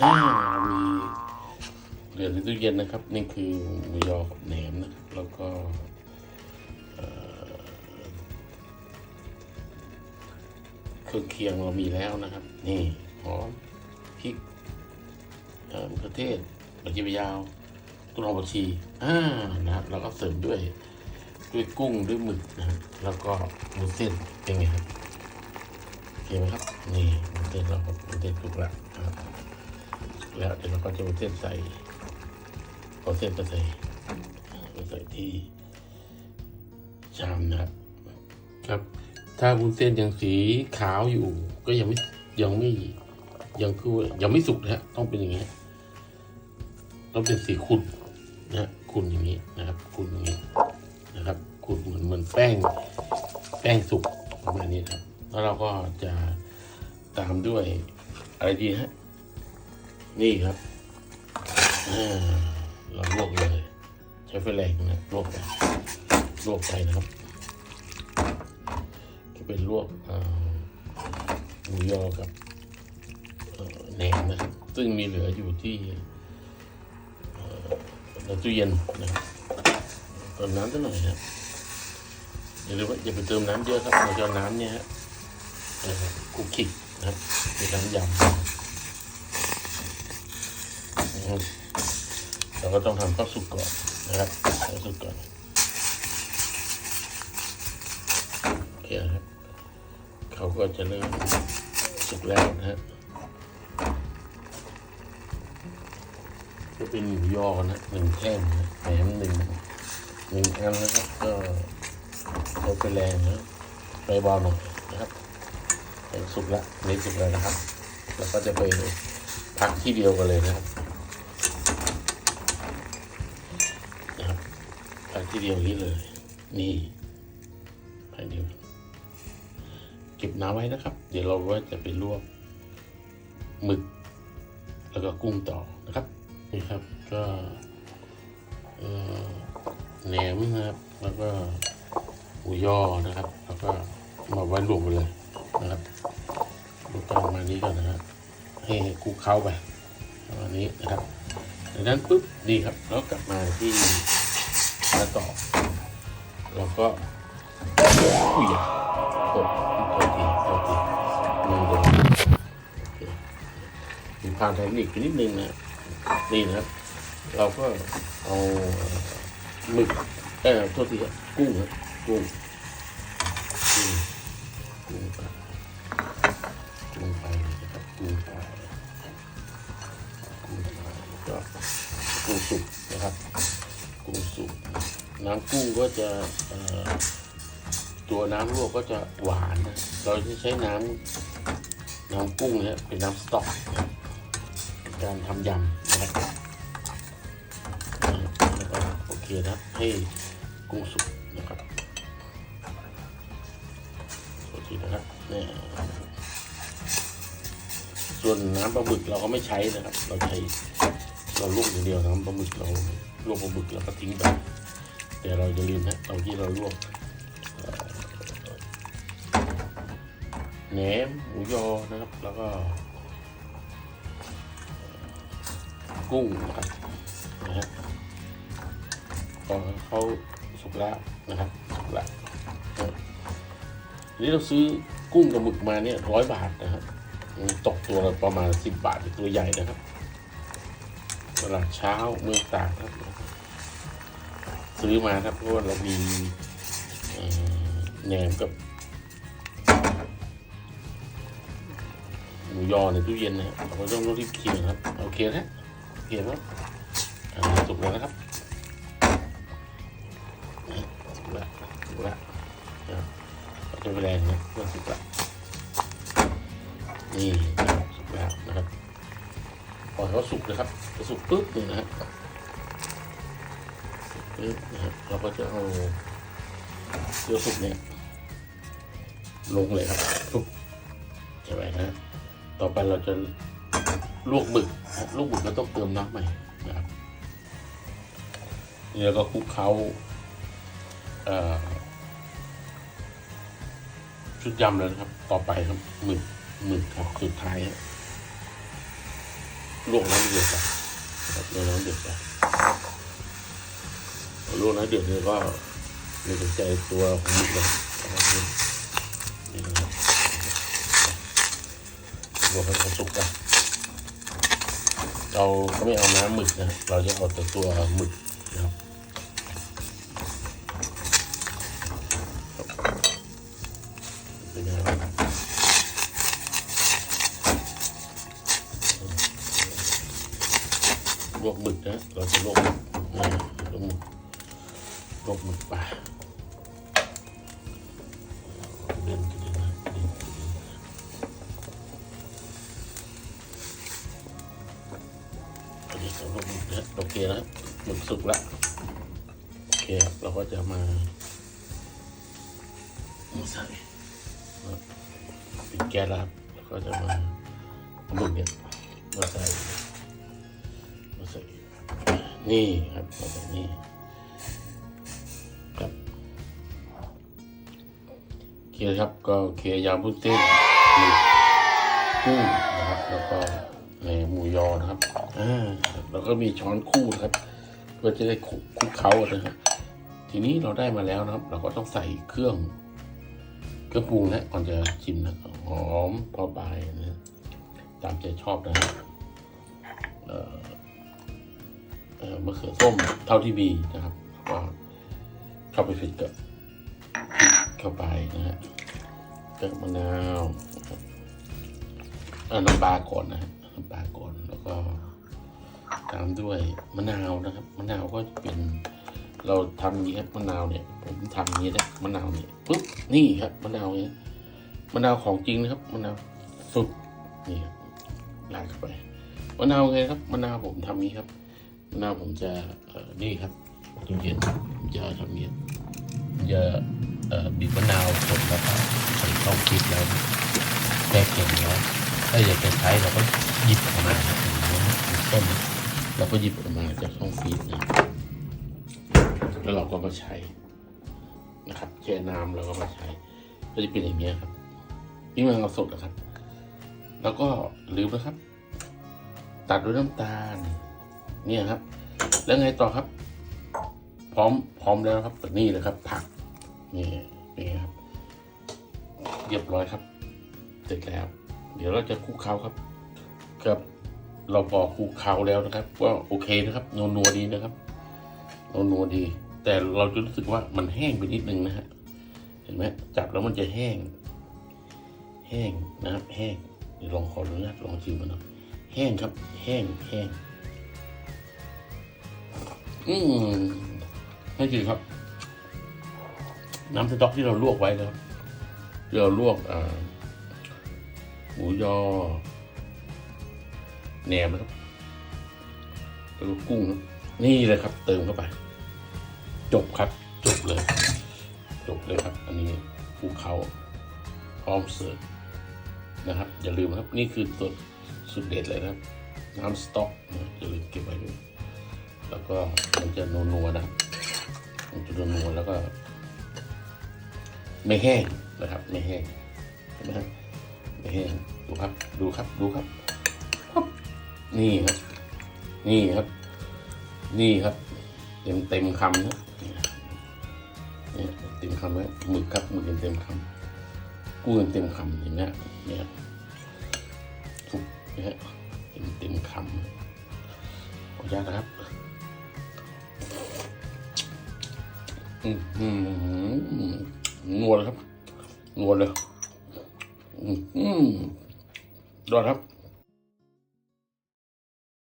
อ่ามีเหลือในตู้เย็นนะครับ นี่คือหมูยอกับแหนมนะ แล้วก็เครื่องเคียงเรามีแล้วนะครับ นี่หอมพริกเอ่อมะเขือเทศกระเทียมยาวต้นหอมผักชีอ่านะครับ แล้วก็เสริมด้วยด้วยกุ้งด้วยหมึกนะครับแล้วก็หมูเส้นเป็นไงครับโอเคไหมครับ นี่หมูเส้นเราก็หมูเส้นสุกแล้ว แล้วเดี๋ยวเราก็จะเอาเส้นใส่เอาเส้นไปใส่ไปใส่ที่ชามนะครับครับ ถ้าวุ้นเส้นยังสีขาวอยู่ ก็ยังไม่ยังไม่ยังคือยังไม่สุกนะฮะต้องเป็นอย่างนี้ต้องเป็นสีขุ่นนะฮะขุ่นอย่างนี้นะครับขุ่นอย่างนี้นะครับขุ่นเหมือนเหมือนแป้งแป้งสุกประมาณนี้นะครับแล้วเราก็จะตามด้วยอะไรดีฮะ นี่ครับเราลวกเลย ใช้ไฟแรงนะลวกไปลวกไปนะครับก็เป็นลวกหมูยอกับแหนมนะครับ ซึ่งมีเหลืออยู่ที่ในตู้เย็นนะครับเติมน้ำสักหน่อยนะครับอย่าลืมว่าอย่าไปเติมน้ำเยอะครับเราจะเอาน้ำเนี่ยฮะคุกคิกนะครับเป็นน้ำยำ เราก็ต้องทำข้าวสุกก่อนนะครับข้าวสุกก่อนโอเคครับเขาก็จะเริ่มสุกแล้วนะฮะก็เป็นหมูยอนะหนึ่งแท่งนะแหนมหนึ่งหนึ่งอันนะครับก็ใช้ไฟแรงนะไฟเบาหน่อยนะครับสุกแล้วนี่สุกแล้วนะครับ แล้วก็จะไปพักที่เดียวกันเลยนะครับ พักที่เดียวนี้เลย นี่พักเดียว เก็บน้ำไว้นะครับ เดี๋ยวเราว่าจะไปลวกหมึก แล้วก็กุ้งต่อนะครับ นี่ครับก็แหนมนะครับ แล้วก็หมูยอนะครับ แล้วก็มาไว้รวมกันเลยนะครับดูตประมาณนี้ก่อนนะฮะให้คลุกเข้าไปประมาณนี้นะครับจากนั้นปุ๊บดีครับแล้วกลับมาที่ หน้าต่อ เราก็อุ้ยอย่าโทษทีโทษทีมือโดนมีความเทคนิคนิดนึงนะ นี่นะครับ เราก็เอาหมึกเออโทษทีกุ้งครับกุ้งกุ้งกุ้งไป น้ำกุ้งก็จะตัวน้ำลวกก็จะหวานนะเราจะใช้น้ำน้ำกุ้งเนี่ยเป็นน้ำสต๊อกนะครับเป็นการทำยำนะครับโอเคนะให้กุ้งสุกนะครับโอเคนะครับเนี่ยส่วนน้ำปลาหมึกเราก็ไม่ใช้นะครับ เราใช้เราลวกอย่างเดียวน้ำปลาหมึกเราลวกปลาหมึกเราก็ทิ้งไป แต่เราจะลืมนะตอนที่เราลวกเอ่อแหนมหมูยอนะครับ แล้วก็กุ้งนะครับนะฮะพอเขาสุกแล้วนะครับสุกแล้วนะทีนี้เราซื้อกุ้งกับหมึกมาเนี่ยร้อยบาทนะครับตกตัวละประมาณสิบบาทตัวใหญ่นะครับตลาดเช้าเมืองตากครับ ซื้อมาครับเพราะว่าเรามีแหนมกับหมูยอในตู้เย็นนะครับเราก็ต้องรีบเคี่ยวครับโอเคนะเคครับอ่าสุกแล้วนะครับสุกแล้วสุกแล้วนะครับเราจะไปแรงนะเพื่อสุกแล้วนี่สุกแล้วนะครับพอเขาสุกนะครับสุกปุ๊บเนี่ยนะฮะ ปุ๊บนะครับเราก็จะเอาเสื้อสุกเนี่ยลงเลยครับปุ๊บใช่ไหมนะต่อไปเราจะลวกหมึกนะลวกหมึกเราต้องเติมน้ำใหม่นะครับนี่แล้วก็คลุกเคล้าชุดยำแล้วนะครับ ต่อไปครับหมึกหมึกครับสุดท้ายลวกน้ำเดือดไปนะครับลวกน้ำเดือดไปล วกน้ำเดือดเนี่ยก็ไม่สนใจตัวของมึกเลยนี่นะครับลวให้เขาสุกกันเราก็ไม่เอาน้ำหมึกนะ เราจะเอาแต่ตัวหมึกนะครับเป็นไงบ้างครับลวกหมึกนะ เราจะลวกหมึกนะลวกหมึก ลวกหมึกปลาเดินกันเลยนะเดินกันเลยอันนี้วกหมึกนะโอเคนะหมึกสุกละโอเคครับเราก็จะมามาใส่ปิดแก๊สแล้วครับแล้วก็จะมาเอาหมึกเนี่ยมาใส่มาใส่นี่ครับมาใส่นี่ โอเคครับก็โอเคยำบุ้นเส้นหมึกกุ้งนะครับแล้วก็ในหมูยอนะครับอ่าแล้วก็มีช้อนคู่นะครับเพื่อจะได้คุกคุกเคล้านะครับทีนี้เราได้มาแล้วนะครับ เราก็ต้องใส่เครื่องเครื่องปรุงนะก่อนจะชิมนะหอมพอปลายนะตามใจชอบนะเอ่อเอ่อมะเขือส้มเท่าที่มีนะครับก็เข้าไปฟิตกับ เข้าไปนะฮะกับมะนาวเอาน้ำปลาก่อนนะฮะน้ำปลาก่อนแล้วก็ตามด้วยมะนาวนะครับ มะนาวก็จะเป็นเราทำอย่างนี้ครับมะนาวเนี่ย ผมทำอย่างนี้นะมะนาวเนี่ยปุ๊บนี่ครับมะนาวเนี่ยมะนาวของจริงนะครับมะนาวสุดนี่ครับราดเข้าไปมะนาวไงครับมะนาวผมทำอย่านี้ครับมะนาวผมจะนี่ครับตู้เย็นผมจะทำเนี้ยผมจะเอ่อ บีบมะนาวสดแล้วก็ใส่เข้าฟิตแล้วแช่แข็งแล้วถ้าอยากจะใช้เราก็หยิบออกมาครับอย่างนี้นะเป็นต้นเราก็หยิบออกมาจากช่องฟีดนะแล้วเราก็มาใช้นะครับแช่น้ำแล้วก็มาใช้ ก็จะเป็นอย่างนี้ยครับนี่มะนาสดนะครับ แล้วก็ลืมนะครับ ตัดด้วยน้ำตาล เนี่ยครับ แล้วไงต่อครับ พร้อมพร้อมแล้วครับนี่เลยครับ ผัก นี่นี่ครับเรียบร้อยครับ เสร็จแล้ว เดี๋ยวเราจะคลุกเคล้าครับกับเราพอคลุกเคล้าแล้วนะครับก็โอเคนะครับนัวนัวดีนะครับนัวนัวดี แต่เราจะรู้สึกว่ามันแห้งไปนิดนึงนะฮะเห็นไหมจับแล้วมันจะแห้ง แห้งนะครับแห้งเดี๋ยวลองขออนุญาตลองชิมมันน่อยแห้งครับ แห้งแห้งอืมให้กินครับ น้ำสต๊อกที่เราลวกไว้นะครับเราลวกหมูยอแหนมนะครับแล้วก็กุ้งนี่เลยครับ เติมเข้าไป จบครับ จบเลย จบเลยครับ อันนี้ภูเขาพร้อมเสิร์ฟนะครับ อย่าลืมครับ นี่คือสุดสุดเด็ดเลยนะครับ น้ำสต๊อกนะอย่าลืมเก็บไว้ด้วยแล้วก็มันจะนัวๆนะมันจะนัวๆแล้วก็ ไม่แห้งนะครับ ไม่แห้งเห็นไหมครับไม่แห้งดูครับ ดูครับ ดูครับ นี่ครับ นี่ครับ นี่ครับ เต็มเต็มคำนะเนี่ยเต็มคำนะหมึกครับหมึกเต็มเต็มคำกุ้งเต็มคำอย่างเงี้ยเนี่ยถูกเนี่ยเต็มเต็มคำขออนุญาตนะครับอืมอืม นัวลครับนัวเลยอืมอืมยอดครับ